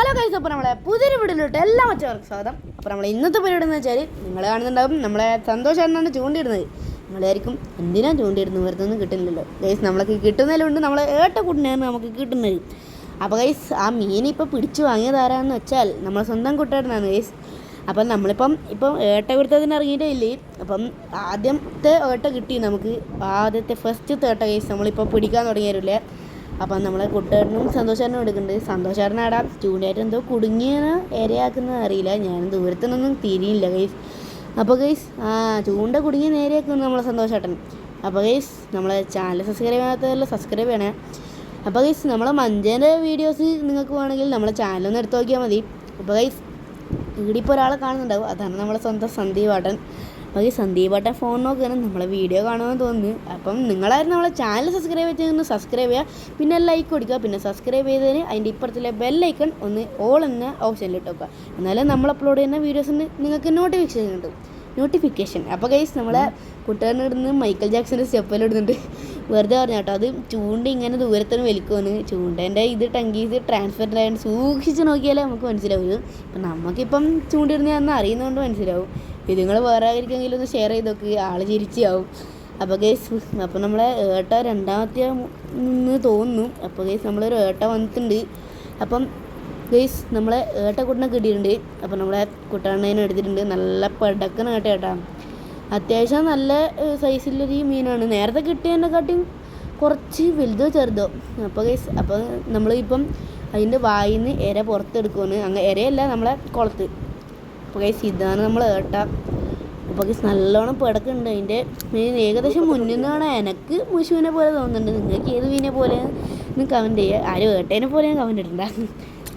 Hello കൈസ് അപ്പോൾ നമ്മളെ പുതിയൊരു വീടിലോട്ട് എല്ലാ മറ്റവർക്ക് സ്വാഗതം. അപ്പോൾ നമ്മൾ ഇന്നത്തെ പരിപാടി എന്ന് വെച്ചാൽ നിങ്ങൾ കാണുന്നുണ്ടാവും നമ്മളെ സന്തോഷമായിട്ടാണ് ചൂണ്ടിയിടുന്നത്. നമ്മളായിരിക്കും എന്തിനാണ് ചൂണ്ടിയിടുന്നത്? വെറുതെ ഒന്നും കിട്ടുന്നില്ലല്ലോ. ഗൈസ് നമ്മൾക്ക് കിട്ടുന്നതിലുണ്ട് നമ്മളെ ഏട്ട കുട്ടിനെയാണ് നമുക്ക് കിട്ടുന്നത്. അപ്പോൾ ഗൈസ് ആ മീൻ ഇപ്പോൾ പിടിച്ചു വാങ്ങിയത് ആരാന്ന് വെച്ചാൽ നമ്മളെ സ്വന്തം കുട്ടേട്ടനാണ് ഗൈസ് അപ്പം നമ്മളിപ്പം ഇപ്പം ഏട്ട കൊടുത്തതിന് ഇറങ്ങിയിട്ടേ ഇല്ലേ അപ്പം ആദ്യത്തെ ഏട്ട കിട്ടി നമുക്ക്. ആദ്യത്തെ ഫസ്റ്റ് ഏട്ട കേസ് നമ്മളിപ്പോൾ പിടിക്കാൻ തുടങ്ങിയവരില്ലേ അപ്പം നമ്മളെ കുട്ടേട്ടനും സന്തോഷേട്ടനും എടുക്കുന്നുണ്ട് സന്തോഷേട്ടനാടാ ചൂണ്ടായിട്ട് എന്തോ കുടുങ്ങിയെന്ന് ഇരയാക്കുന്നത് അറിയില്ല. ഞാൻ ദൂരത്തുനിന്നൊന്നും തിരിയില്ല ഗൈസ് അപ്പോൾ ഗൈസ് ആ ചൂണ്ട കുടുങ്ങിയ നേരെയാക്കുന്നു നമ്മളെ സന്തോഷേട്ടൻ. അപ്പോൾ ഗൈസ് നമ്മളെ ചാനൽ സബ്സ്ക്രൈബ് ചെയ്യാത്തതല്ല സബ്സ്ക്രൈബ് ചെയ്യണേ. അപ്പോൾ ഗൈസ് നമ്മളെ മഞ്ചേന്റെ വീഡിയോസ് നിങ്ങൾക്ക് വേണമെങ്കിൽ നമ്മളെ ചാനലൊന്ന് എടുത്ത് നോക്കിയാൽ മതി. അപ്പോൾ ഗൈസ് ഇവിടെ ഇപ്പോൾ ഒരാളെ കാണുന്നുണ്ടാവും. അതാണ് നമ്മളെ സ്വന്തം സന്ദീപ് ഏട്ടൻ. അപ്പോൾ ഈ സന്ദീപ് ഏട്ടൻ ഫോൺ നോക്കുകയാണ് നമ്മളെ വീഡിയോ കാണുമെന്ന് തോന്നുന്നു. അപ്പം നിങ്ങളായിരുന്നു നമ്മളെ ചാനൽ സബ്സ്ക്രൈബ് ചെയ്തൊന്ന് സബ്സ്ക്രൈബ് ചെയ്യുക. പിന്നെ ലൈക്ക് കൊടുക്കുക. പിന്നെ സബ്സ്ക്രൈബ് ചെയ്തതിന് അതിന്റെ ഇപ്പുറത്തിലെ ബെല്ലൈക്കൺ ഒന്ന് ഓൾ എന്ന ഓപ്ഷനിൽ ഇട്ട് വെക്കുക. എന്നാലേ നമ്മൾ അപ്ലോഡ് ചെയ്യുന്ന വീഡിയോസിന് നിങ്ങൾക്ക് നോട്ടിഫിക്കേഷൻ കിട്ടും. നോട്ടിഫിക്കേഷൻ അപ്പോൾ ഗൈസ് നമ്മളെ കുട്ടികളുടെ ഇടുന്ന് മൈക്കൽ ജാക്സന്റെ സ്റ്റെപ്പിൽ ഇടുന്നുണ്ട്. വെറുതെ പറഞ്ഞു കേട്ടോ അത് ചൂണ്ട ഇങ്ങനെ ദൂരത്തിന് വലിക്കുമെന്ന് ചൂണ്ടേന്റെ ഇത് ടങ്കീസ് ട്രാൻസ്ഫർ ആയതുകൊണ്ട് സൂക്ഷിച്ച് നോക്കിയാലേ നമുക്ക് മനസ്സിലാവും. ഇപ്പം നമുക്കിപ്പം ചൂണ്ടിടുന്നതെന്ന് അറിയുന്നതുകൊണ്ട് മനസ്സിലാവും. ഇതുങ്ങൾ വേറെ ആയിരിക്കുമെങ്കിലും ഒന്ന് ഷെയർ ചെയ്ത് നോക്ക് ആൾ ചിരിച്ചാവും. അപ്പോൾ കേസ് അപ്പോൾ നമ്മളെ ഏട്ട രണ്ടാമത്തെ നിന്ന് തോന്നുന്നു. അപ്പോൾ കേസ് നമ്മളൊരു ഏട്ട വന്നിട്ടുണ്ട്. അപ്പം ഗൈസ് നമ്മളെ ഏട്ട കുട്ടനെ കിട്ടിയിട്ടുണ്ട്. അപ്പോൾ നമ്മളെ കുട്ടണ്ണേനെ എടുത്തിട്ടുണ്ട്. നല്ല പടക്കണ കേട്ട ഏട്ടാ. അത്യാവശ്യം നല്ല സൈസിലൊരു മീനാണ്. നേരത്തെ കിട്ടിയതിനെക്കാട്ടിയും കുറച്ച് വലുതോ ചെറുതോ. അപ്പോൾ ഗൈസ് അപ്പോൾ നമ്മൾ ഇപ്പം അതിന്റെ വായിൽ നിന്ന് ഇര പുറത്തെടുക്കുമെന്ന് അങ്ങനെ ഇരയല്ല നമ്മളെ കുളത്ത്. അപ്പോൾ ഗൈസ് ഇതാണ് നമ്മൾ ഏട്ട. അപ്പോൾ ഗൈസ് നല്ലോണം പിടക്കുന്നുണ്ട് അതിന്റെ മീൻ ഏകദേശം മുന്നിൽ നിന്നാണ് എനിക്ക് മുശുവിനെ പോലെ തോന്നുന്നുണ്ട്. നിങ്ങൾക്ക് ഏത് മീനെ പോലെ കമന്റ് ചെയ്യുക ആരും ഏട്ടേനെ പോലെ കമന്റ് ഇടണ്ട.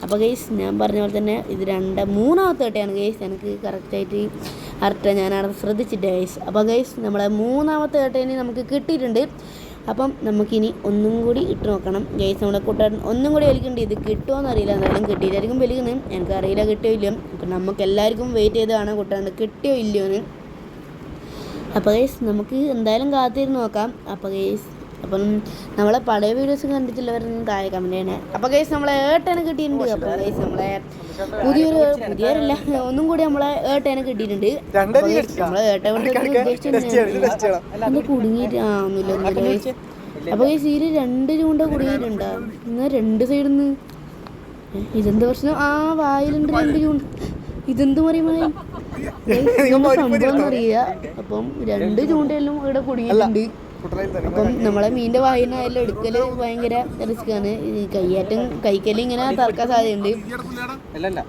അപ്പോൾ ഗെയ്സ് ഞാൻ പറഞ്ഞ പോലെ തന്നെ ഇത് രണ്ട് മൂന്നാമത്തെ വട്ടയാണ് ഗെയ്സ് എനിക്ക് കറക്റ്റായിട്ട് കറക്റ്റ് ഞാൻ അവിടെ ശ്രദ്ധിച്ചിട്ട് ഗൈസ് അപ്പോൾ ഗെയ്സ് നമ്മളെ മൂന്നാമത്തെ ഏട്ടേനെ നമുക്ക് കിട്ടിയിട്ടുണ്ട്. അപ്പം നമുക്കിനി ഒന്നും കൂടി ഇട്ട് നോക്കണം. ഗെയ്സ് നമ്മുടെ കൂട്ടുകാരൻ ഒന്നും കൂടി വലിക്കുന്നുണ്ട്. ഇത് കിട്ടുമോ എന്നറിയില്ല എന്നാലും കിട്ടിയിട്ടായിരിക്കും വലിക്കുന്നത്. എനിക്കറിയില്ല കിട്ടിയോ ഇല്ലയോ. അപ്പം നമുക്ക് എല്ലാവർക്കും വെയിറ്റ് ചെയ്ത് കാണാൻ കൂട്ടുകാരൻ കിട്ടിയോ ഇല്ലയോ എന്ന് അപ്പോൾ ഗെയ്സ് നമുക്ക് എന്തായാലും കാത്തിരുന്ന് നോക്കാം. അപ്പോൾ ഗൈസ് അപ്പം നമ്മളെ പഴയ വീഡിയോസ് കണ്ടിട്ടുള്ളവരൊന്നും താഴെ കമന്റ് ചെയ്യണേ. അപ്പോൾ കേസ് നമ്മളെ ഏട്ടനെ കിട്ടിയിട്ടുണ്ട്. അപ്പോൾ കേസ് നമ്മളെ പുതിയൊരു പുതിയൊരല്ല ഒന്നും കൂടി നമ്മളെ ഏട്ടനെ കിട്ടിയിട്ടുണ്ട്. നമ്മളെ ഏട്ട ഒന്ന് കുടുങ്ങിയിട്ട് ആ ഒന്നുമില്ല ഒന്നുമില്ല അപ്പോൾ ഗൈസ് ഇതിൽ രണ്ട് ചൂണ്ട കുടുങ്ങിയിട്ടുണ്ട്? ഇന്ന് രണ്ട് സൈഡിൽ നിന്ന് ഇതെന്ത് പ്രശ്നം? ആ വായിലുണ്ട് രണ്ട് ചൂണ്ട ഇതെന്ത് പറയുമ്പോൾ സംഭവം അറിയില്ല. അപ്പം രണ്ട് ചൂണ്ടയിലും ഇവിടെ കുടുങ്ങിയിട്ടുണ്ട്. അപ്പം നമ്മളെ മീനിന്റെ വായനായാലും എടുക്കൽ ഭയങ്കര റിസ്ക് ആണ് ഈ കയ്യേറ്റം കൈക്കൽ ഇങ്ങനെ തറക്കാൻ സാധ്യതയുണ്ട്.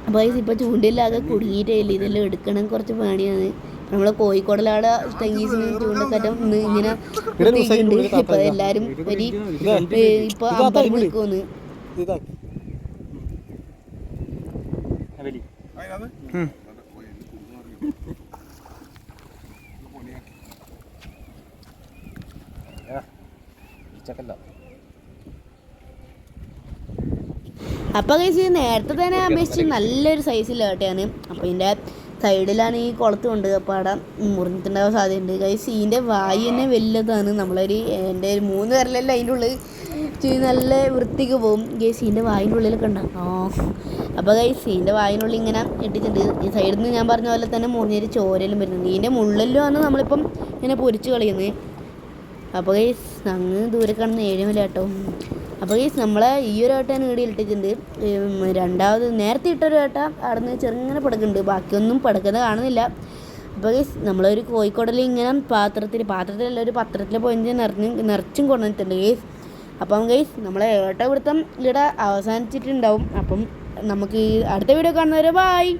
അപ്പോൾ guys ഇപ്പൊ ചൂണ്ടയിലാകെ കുടുങ്ങിയിട്ടേ ഇല്ല ഇതെല്ലാം എടുക്കണം കുറച്ച് പണിയാണ്. നമ്മളെ കോഴിക്കോടിലാടെ തെങ്ങീസിന് ചൂണ്ടക്കറ്റം ഇന്ന് ഇങ്ങനെ കുത്തിയിട്ടുണ്ട്. ഇപ്പൊ എല്ലാരും ഒരു ഇപ്പം അമ്പത് നിൽക്കുമെന്ന് അപ്പോൾ കഴിച്ച് നേരത്തെ തന്നെ അപേക്ഷിച്ച് നല്ലൊരു സൈസിൽ കേട്ടയാണ്. അപ്പോൾ ഇതിന്റെ സൈഡിലാണ് ഈ കുളത്ത് കൊണ്ട് അപ്പോൾ അവിടെ മുറിഞ്ഞിട്ടുണ്ടാവാൻ സാധ്യതയുണ്ട്. കഴിച്ച് ഇതിന്റെ വായു തന്നെ വലുതാണ്. നമ്മളൊരു എന്റെ ഒരു മൂന്ന് പേരിലല്ല അതിന്റെ ഉള്ളിൽ. നല്ല വൃത്തിക്ക് പോകും ഗൈസ് ഇതിന്റെ വായിന്റെ ഉള്ളിലൊക്കെ ഉണ്ടാവും ആ. അപ്പോൾ ഇതിന്റെ ഇതിന്റെ വായിന്റെ ഉള്ളിൽ ഇങ്ങനെ ഇട്ടിട്ടുണ്ട്. ഈ സൈഡിൽ നിന്ന് ഞാൻ പറഞ്ഞ പോലെ തന്നെ മുറിഞ്ഞൊരു ചോരയിലും വരുന്നുണ്ട്. ഇതിന്റെ മുള്ളിലുമാണ് നമ്മളിപ്പം ഇങ്ങനെ പൊരിച്ച് കളയുന്നത്. അപ്പോൾ ഗൈസ് അങ്ങ് ദൂരെ കാണുന്ന ഏഴുമല കേട്ടോ. അപ്പോൾ ഗൈസ് നമ്മളെ ഈ ഒരു ഏട്ടൻ ഈടിയിൽ ഇട്ടിട്ടുണ്ട് രണ്ടാമത് നേരത്തെ ഇട്ടൊരു ഏട്ട അവിടെ നിന്ന് ചെറുങ്ങനെ പടക്കുന്നുണ്ട്. ബാക്കിയൊന്നും പടക്കുന്നത് കാണുന്നില്ല. അപ്പോൾ ഗൈസ് നമ്മളൊരു കോഴിക്കോടിൽ ഇങ്ങനെ പാത്രത്തിൽ പാത്രത്തിലല്ല ഒരു പത്രത്തിൽ പോയി നിറഞ്ഞ് നിറച്ചും കൊണ്ടുവന്നിട്ടുണ്ട് ഗൈസ് അപ്പം ഗൈസ് നമ്മളെ ഏട്ട പിടുത്തം ഇവിടെ അവസാനിച്ചിട്ടുണ്ടാവും. അപ്പം നമുക്ക് ഈ അടുത്ത വീഡിയോ കാണുന്നവരെ ബായ്